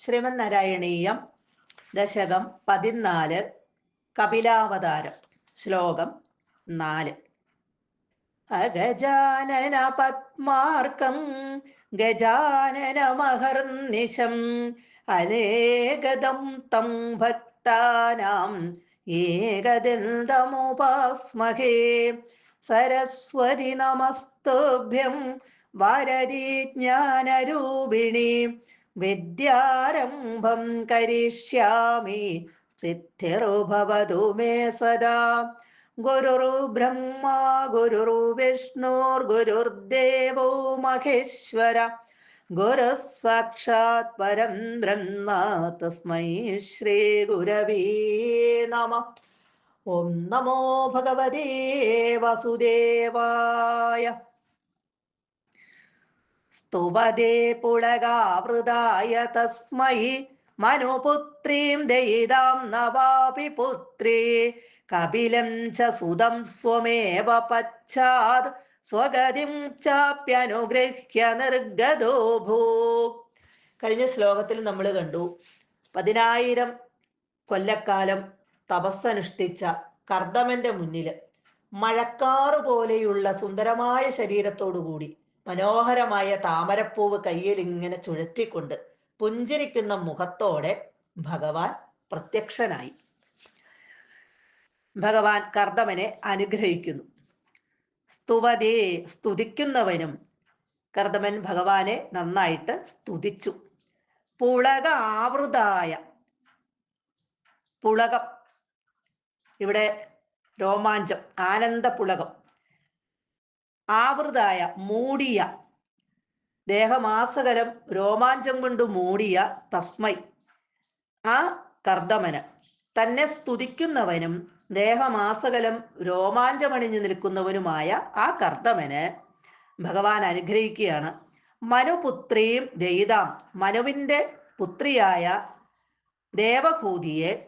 ശ്രീമന്നാരായണീയം ദശകം പതിനാല് കപിലാവതാരം ശ്ലോകം നാല്. അഗജാനന പത്മാർക്കം ഗജാനന മഹർനിശം അലേകദം തം ഭക്താനാം ഏകദന്തമുപാസ്മഹേ സരസ്വതി നമസ്തുഭ്യം വരതി ജ്ഞാനരൂപിണി വിദ്യാരംഭം കരിഷ്യാമി സിദ്ധിർഭവതു മേ സദാ. ഗുരുർബ്രഹ്മ ഗുരുർദേവോ മഹേശ്വര. ഗുരു സാക്ഷാത് പരം ബ്രഹ്മ തസ്മൈ ശ്രീ ഗുരവീ നമ. ഓം നമോ ഭഗവതേ വസുദേവായ. സ്തുവദേ പുളകാവൃതായ തസ്മൈ. മനുപുത്രീം ദയിതാം നവാപി പുത്രീ കപിലം ച സുതം സ്വമേവ പശ്ചാത്. സ്വഗതിം ചാപ്യനുഗ്രഹ്യ നിർഗതോ ഭൂ. കഴിഞ്ഞ ശ്ലോകത്തിൽ നമ്മൾ കണ്ടു പതിനായിരം കൊല്ലക്കാലം തപസ്സനുഷ്ഠിച്ച കർദമന്റെ മുന്നിൽ മഴക്കാറ് പോലെയുള്ള സുന്ദരമായ ശരീരത്തോടുകൂടി മനോഹരമായ താമരപ്പൂവ് കയ്യിൽ ഇങ്ങനെ ചുഴറ്റിക്കൊണ്ട് പുഞ്ചിരിക്കുന്ന മുഖത്തോടെ ഭഗവാൻ പ്രത്യക്ഷനായി. ഭഗവാൻ കർദമനെ അനുഗ്രഹിക്കുന്നു. സ്തുവതേ സ്തുതിക്കുന്നവനും കർദമൻ ഭഗവാനെ നന്നായിട്ട് സ്തുതിച്ചു. പുളക ആവൃതായ പുളകം ഇവിടെ രോമാഞ്ചം ആനന്ദ പുളകം ആവൃതായ മൂടിയ. ദേഹമാസകരം രോമാഞ്ചം കൊണ്ട് മൂടിയ തസ്മൈ. ആ കർദമന്. തന്നെ സ്തുതിക്കുന്നവനും ദേഹമാസകലം രോമാഞ്ചമണിഞ്ഞു നിൽക്കുന്നവനുമായ ആ കർദമന് ഭഗവാൻ അനുഗ്രഹിക്കുകയാണ്. മനുപുത്രിയും ദയിതാം മനുവിന്റെ പുത്രിയായ ദേവഭൂതിയെ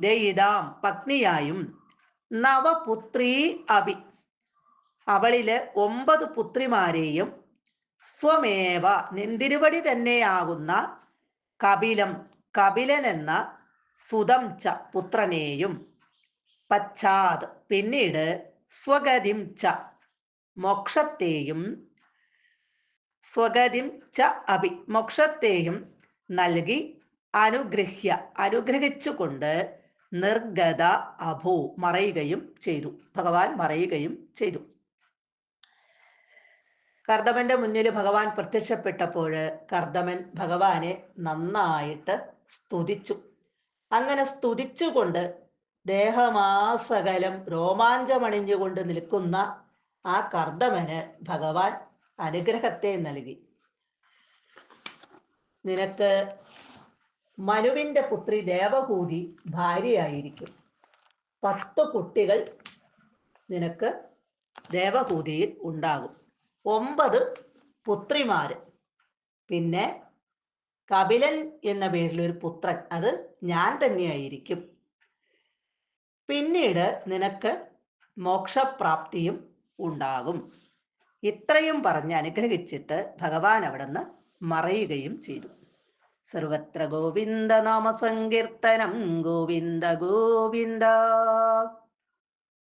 ദയിതാം പത്നിയായും നവപുത്രീ അഭി അവളിൽ ഒമ്പത് പുത്രിമാരെയും സ്വമേവ നിന്തിരുവടി തന്നെയാകുന്ന കപിലം കപിലൻ എന്ന സുതം ച പുത്രനെയും പശ്ചാത് പിന്നീട് സ്വഗതിം ച മോക്ഷത്തെയും സ്വഗതിം ച അഭി മോക്ഷത്തെയും നൽകി അനുഗ്രഹ്യ അനുഗ്രഹിച്ചുകൊണ്ട് നിർഗത അഭൂ മറയുകയും ചെയ്തു. ഭഗവാൻ മറയുകയും ചെയ്തു. കർദമന്റെ മുന്നിൽ ഭഗവാൻ പ്രത്യക്ഷപ്പെട്ടപ്പോൾ കർദമൻ ഭഗവാനെ നന്നായിട്ട് സ്തുതിച്ചു. അങ്ങനെ സ്തുതിച്ചുകൊണ്ട് ദേഹമാസകലം രോമാഞ്ചമണിഞ്ഞുകൊണ്ട് നിൽക്കുന്ന ആ കർദമന് ഭഗവാൻ അനുഗ്രഹത്തെ നൽകി. നിനക്ക് മനുവിന്റെ പുത്രി ദേവഹൂതി ഭാര്യയായിരിക്കും. പത്ത് കുട്ടികൾ നിനക്ക് ദേവഹൂതിയിൽ ഉണ്ടാകും. ഒമ്പത് പുത്രിമാര്. പിന്നെ കപിലൻ എന്ന പേരിൽ ഒരു പുത്രൻ. അത് ഞാൻ തന്നെയായിരിക്കും. പിന്നീട് നിനക്ക് മോക്ഷപ്രാപ്തിയും ഉണ്ടാകും. ഇത്രയും പറഞ്ഞ് അനുഗ്രഹിച്ചിട്ട് ഭഗവാൻ അവിടുന്ന് മറയുകയും ചെയ്തു. സർവത്ര ഗോവിന്ദ നാമ സങ്കീർത്തനം. ഗോവിന്ദ ഗോവിന്ദ.